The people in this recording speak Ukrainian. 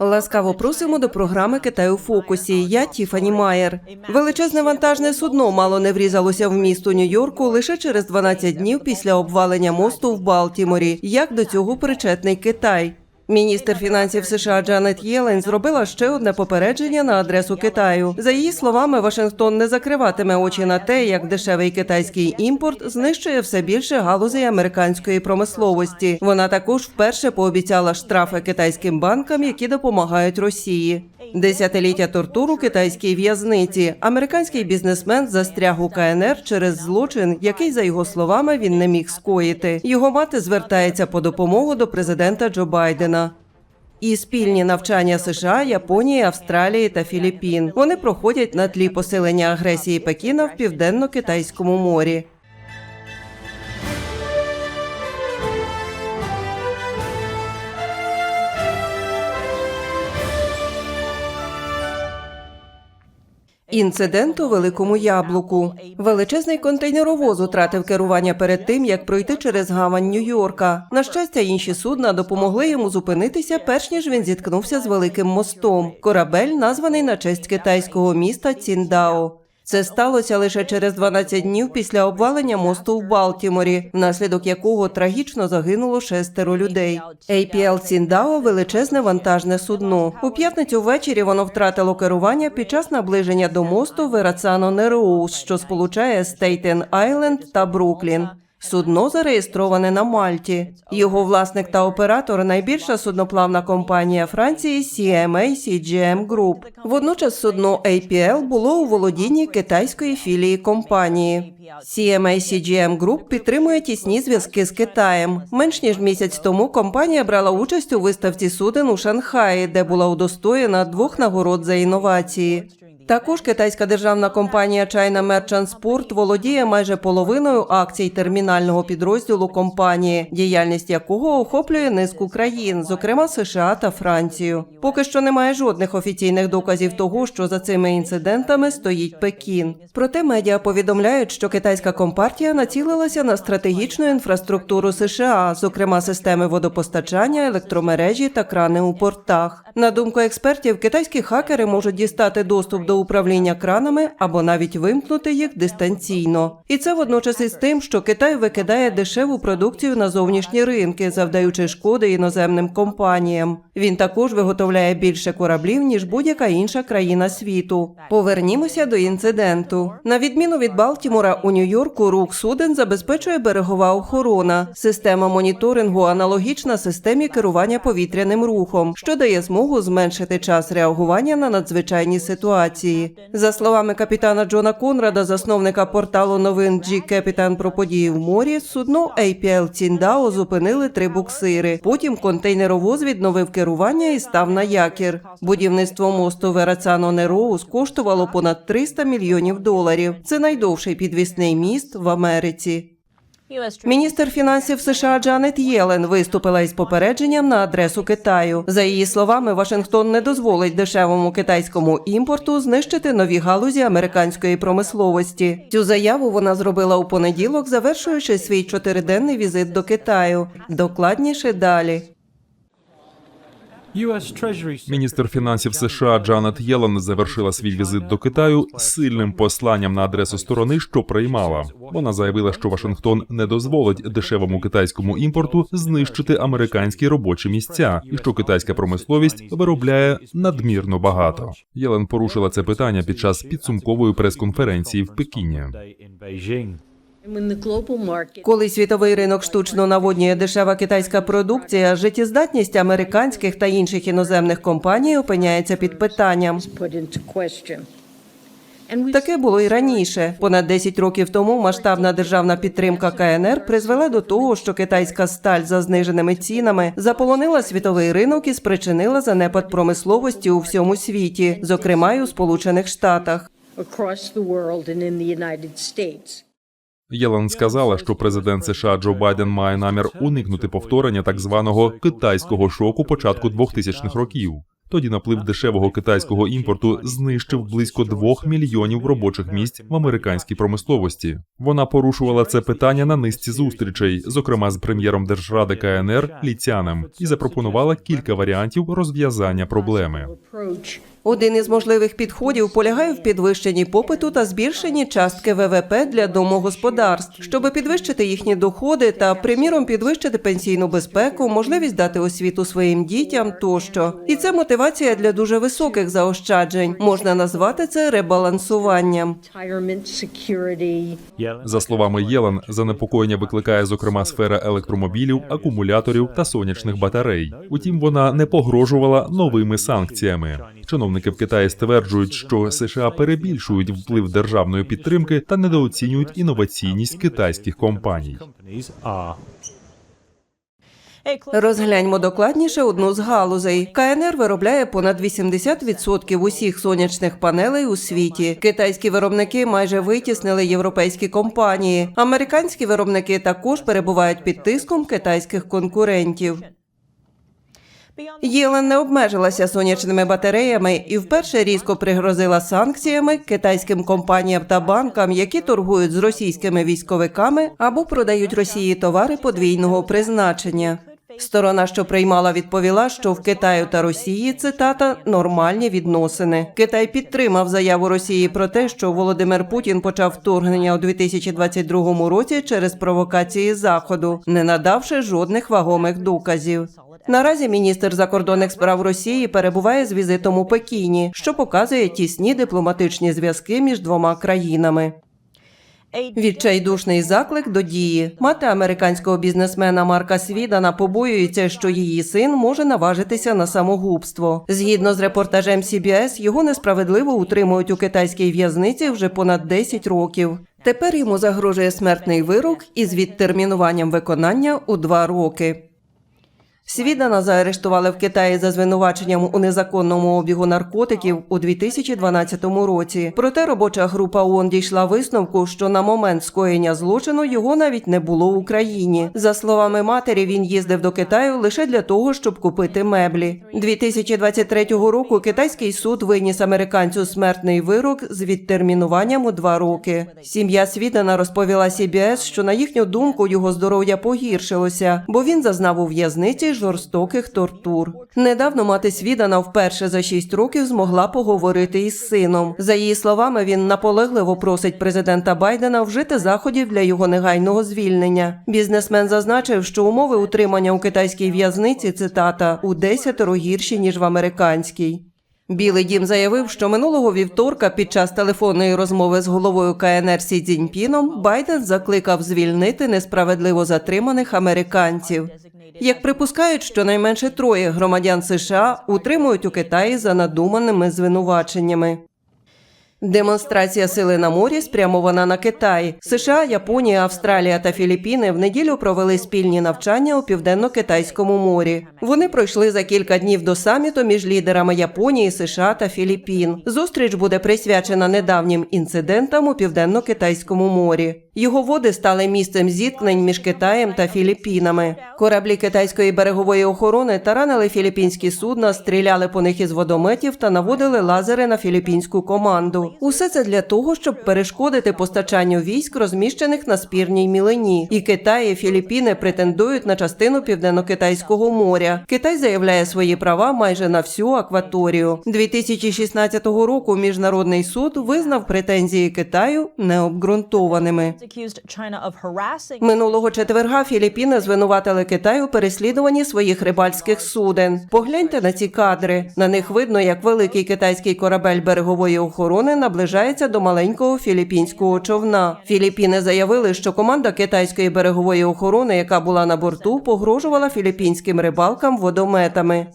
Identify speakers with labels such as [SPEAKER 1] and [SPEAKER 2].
[SPEAKER 1] Ласкаво просимо до програми Китай у фокусі. Я Тіфані Майер. Величезне вантажне судно мало не врізалося в місто Нью-Йорку лише через 12 днів після обвалення мосту в Балтіморі. Як до цього причетний Китай? Міністр фінансів США Джанет Єлен зробила ще одне попередження на адресу Китаю. За її словами, Вашингтон не закриватиме очі на те, як дешевий китайський імпорт знищує все більше галузей американської промисловості. Вона також вперше пообіцяла штрафи китайським банкам, які допомагають Росії. Десятиліття тортур у китайській в'язниці. Американський бізнесмен застряг у КНР через злочин, який, за його словами, він не міг скоїти. Його мати звертається по допомогу до президента Джо Байдена. І спільні навчання США, Японії, Австралії та Філіппін. Вони проходять на тлі посилення агресії Пекіна в південно-китайському морі. Інцидент у великому яблуку. Величезний контейнеровоз утратив керування перед тим, як пройти через гавань Нью-Йорка. На щастя, інші судна допомогли йому зупинитися, перш ніж він зіткнувся з великим мостом. Корабель названий на честь китайського міста Ціндао. Це сталося лише через 12 днів після обвалення мосту в Балтіморі, внаслідок якого трагічно загинуло шестеро людей. APL Ціндао – величезне вантажне судно. У п'ятницю ввечері воно втратило керування під час наближення до мосту Верацано Нероуз, що сполучає Стейтен Айленд та Бруклін. Судно зареєстроване на Мальті. Його власник та оператор найбільша судноплавна компанія Франції CMA CGM Group. Водночас судно APL було у володінні китайської філії компанії. CMA CGM Group підтримує тісні зв'язки з Китаєм. Менш ніж місяць тому компанія брала участь у виставці суден у Шанхаї, де була удостоєна двох нагород за інновації. Також китайська державна компанія China Merchants Port володіє майже половиною акцій термінального підрозділу компанії, діяльність якого охоплює низку країн, зокрема США та Францію. Поки що немає жодних офіційних доказів того, що за цими інцидентами стоїть Пекін. Проте медіа повідомляють, що китайська компартія націлилася на стратегічну інфраструктуру США, зокрема системи водопостачання, електромережі та крани у портах. На думку експертів, китайські хакери можуть дістати доступ до управління кранами або навіть вимкнути їх дистанційно. І це водночас із тим, що Китай викидає дешеву продукцію на зовнішні ринки, завдаючи шкоди іноземним компаніям. Він також виготовляє більше кораблів ніж будь-яка інша країна світу. Повернімося до інциденту. На відміну від Балтімора, у Нью-Йорку рух суден забезпечує берегова охорона. Система моніторингу аналогічна системі керування повітряним рухом, що дає змогу зменшити час реагування на надзвичайні ситуації. За словами капітана Джона Конрада, засновника порталу новин G-Capitan про події в морі, судно APL Ціндао зупинили три буксири. Потім контейнеровоз відновив керування і став на якір. Будівництво мосту Верацано Нероуз коштувало понад 300 мільйонів доларів. Це найдовший підвісний міст в Америці. Міністр фінансів США Джанет Єлен виступила із попередженням на адресу Китаю. За її словами, Вашингтон не дозволить дешевому китайському імпорту знищити нові галузі американської промисловості. Цю заяву вона зробила у понеділок, завершуючи свій чотириденний візит до Китаю. Докладніше далі.
[SPEAKER 2] Міністр фінансів США Джанет Єлен завершила свій візит до Китаю сильним посланням на адресу сторони, що приймала. Вона заявила, що Вашингтон не дозволить дешевому китайському імпорту знищити американські робочі місця, і що китайська промисловість виробляє надмірно багато. Єлен порушила це питання під час підсумкової прес-конференції в Пекіні.
[SPEAKER 1] Коли світовий ринок штучно наводнює дешева китайська продукція, життєздатність американських та інших іноземних компаній опиняється під питанням. Таке було і раніше. Понад 10 років тому масштабна державна підтримка КНР призвела до того, що китайська сталь за зниженими цінами заполонила світовий ринок і спричинила занепад промисловості у всьому світі, зокрема й у Сполучених Штатах.
[SPEAKER 2] Єлен сказала, що президент США Джо Байден має намір уникнути повторення так званого китайського шоку початку 2000-х років. Тоді наплив дешевого китайського імпорту знищив близько двох мільйонів робочих місць в американській промисловості. Вона порушувала це питання на низці зустрічей, зокрема з прем'єром держради КНР Ліцянем, і запропонувала кілька варіантів розв'язання проблеми.
[SPEAKER 1] Один із можливих підходів полягає в підвищенні попиту та збільшенні частки ВВП для домогосподарств, щоб підвищити їхні доходи та, приміром, підвищити пенсійну безпеку, можливість дати освіту своїм дітям тощо. І це мотивація для дуже високих заощаджень. Можна назвати це ребалансуванням.
[SPEAKER 2] За словами Єлен, занепокоєння викликає зокрема сфера електромобілів, акумуляторів та сонячних батарей. Утім, вона не погрожувала новими санкціями. Чиновники в Китаї стверджують, що США перебільшують вплив державної підтримки та недооцінюють інноваційність китайських компаній.
[SPEAKER 1] Розгляньмо докладніше одну з галузей. КНР виробляє понад 80% усіх сонячних панелей у світі. Китайські виробники майже витіснили європейські компанії. Американські виробники також перебувають під тиском китайських конкурентів. Єлен не обмежилася сонячними батареями і вперше різко пригрозила санкціями китайським компаніям та банкам, які торгують з російськими військовиками або продають Росії товари подвійного призначення. Сторона, що приймала, відповіла, що в Китаю та Росії цитата нормальні відносини. Китай підтримав заяву Росії про те, що Володимир Путін почав вторгнення у 2022 році через провокації заходу, не надавши жодних вагомих доказів. Наразі міністр закордонних справ Росії перебуває з візитом у Пекіні, що показує тісні дипломатичні зв'язки між двома країнами. Відчайдушний заклик до дії. Мати американського бізнесмена Марка Свідана побоюється, що її син може наважитися на самогубство. Згідно з репортажем CBS, його несправедливо утримують у китайській в'язниці вже понад 10 років. Тепер йому загрожує смертний вирок із відтермінуванням виконання у два роки. Свідана заарештували в Китаї за звинуваченням у незаконному обігу наркотиків у 2012 році. Проте робоча група ООН дійшла висновку, що на момент скоєння злочину його навіть не було в Україні. За словами матері, він їздив до Китаю лише для того, щоб купити меблі. 2023 року китайський суд виніс американцю смертний вирок з відтермінуванням у два роки. Сім'я Свідана розповіла CBS, що на їхню думку його здоров'я погіршилося, бо він зазнав у в'язниці жорстоких тортур. Недавно мати Свідана вперше за шість років змогла поговорити із сином. За її словами, він наполегливо просить президента Байдена вжити заходів для його негайного звільнення. Бізнесмен зазначив, що умови утримання у китайській в'язниці цитата у десятеро гірші ніж в американській. Білий дім заявив, що минулого вівторка під час телефонної розмови з головою КНР Сі Цзіньпіном Байден закликав звільнити несправедливо затриманих американців. Як припускають, щонайменше троє громадян США утримують у Китаї за надуманими звинуваченнями. Демонстрація сили на морі спрямована на Китай. США, Японія, Австралія та Філіппіни в неділю провели спільні навчання у південно-китайському морі. Вони пройшли за кілька днів до саміту між лідерами Японії, США та Філіппін. Зустріч буде присвячена недавнім інцидентам у південно-китайському морі. Його води стали місцем зіткнень між Китаєм та Філіппінами. Кораблі китайської берегової охорони таранили філіппінські судна, стріляли по них із водометів та наводили лазери на філіппінську команду. Усе це для того, щоб перешкодити постачанню військ, розміщених на спірній мілині. І Китай і Філіппіни претендують на частину південно-китайського моря. Китай заявляє свої права майже на всю акваторію. 2016 року міжнародний суд визнав претензії Китаю необґрунтованими. Минулого четверга Філіппіни звинуватили Китай у переслідуванні своїх рибальських суден. Погляньте на ці кадри. На них видно, як великий китайський корабель берегової охорони наближається до маленького філіппінського човна. Філіппіни заявили, що команда китайської берегової охорони, яка була на борту, погрожувала філіппінським рибалкам водометами.